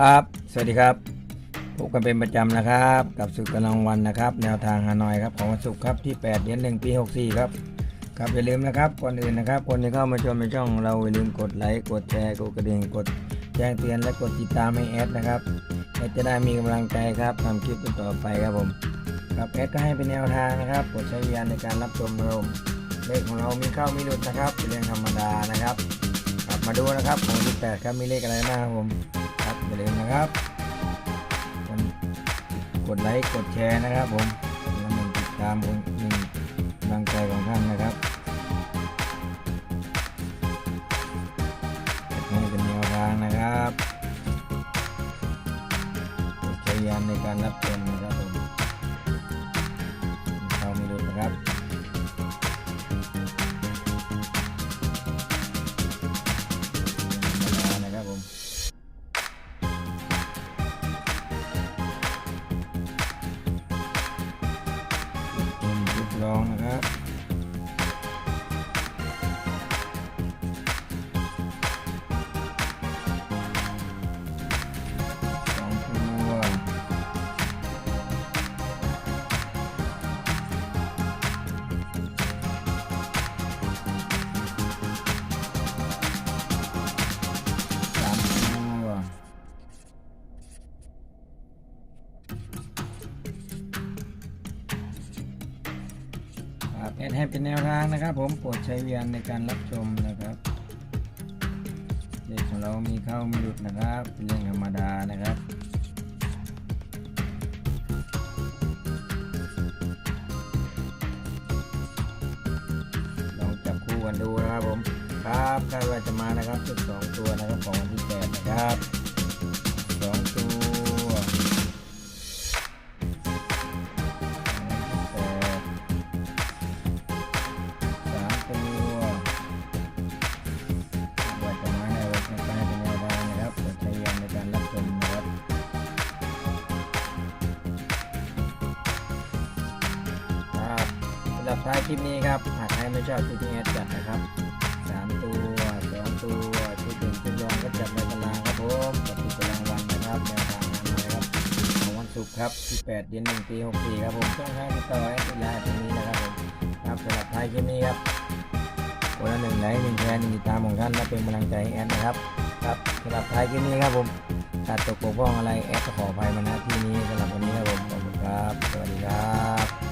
ครับ สวัสดีครับ พบกันเป็นประจำนะครับ กับสุกำลังวันนะครับ แนวทางฮานอยครับของวันศุกร์ครับที่ 8 เดือน1 ปี 64 ครับ ครับอย่าลืมนะครับก่อนอื่นนะครับ คนที่เข้ามาชมในช่องเราอย่าลืมกดไลค์กดแชร์กดกระดิ่งกดแจ้งเตือนและกดติดตามให้แอดนะครับแอดจะได้มีกำลังใจครับทำคลิปต่อไปครับผมครับแอดก็ให้เป็นแนวทางนะครับกดใช้วิญญาณในการรับชมนะครับผมเลขของเรามีเข้ามีหลุดนะครับเป็นเรื่องธรรมดานะครับครับมาดูนะครับของที่แปดครับมีเลขอะไรบ้างครับผม ครับอย่าลืมนะครับกดกดไลค์กดแชร์นะครับผมแล้วมติดตามคนหนึ่งกำลังใจของท่านนะครับให้เป็นแนวทางนะครับใช้ยานในการรับชมนะครับผมเข้าไม่ดูนะครับ ครับแอดให้เป็นแนวทางนะครับ ผมโปรดใช้วิญญาณในการรับชมนะครับเลขของเรามีเข้ามีหลุดนะครับ เป็นเรื่องธรรมดานะครับลองจับคู่กันดูนะครับผม ครับคาดว่าจะมานะครับชุดสองตัวนะครับของวันที่แปดนะครับ ดับท้ายคลิปนี้ครับหากใครไม่ชอบชุดที่แอดจัดนะครับสามตัวสองตัวชุดหนึ่งชุดรองก็จัดในตารางครับผมกับชุดตารางวันนะครับแนวทางงานนะครับของวันศุกร์ครับที่8เดือน1ปี64ครับผมช่องทางติดต่อแอดไลน์ตรงนี้นะครับผมครับสำหรับท้ายคลิปนี้ครับคนละหนึ่งไลค์หนึ่งแชร์หนึ่งติดตามของท่านและเป็นกำลังใจให้แอดนะครับครับสำหรับท้ายคลิปนี้ครับผมขาดตกบกพร่องอะไรแอดก็ขออภัยมาณที่นี้สำหรับวันนี้ครับผมขอบคุณครับ สวัสดีครับ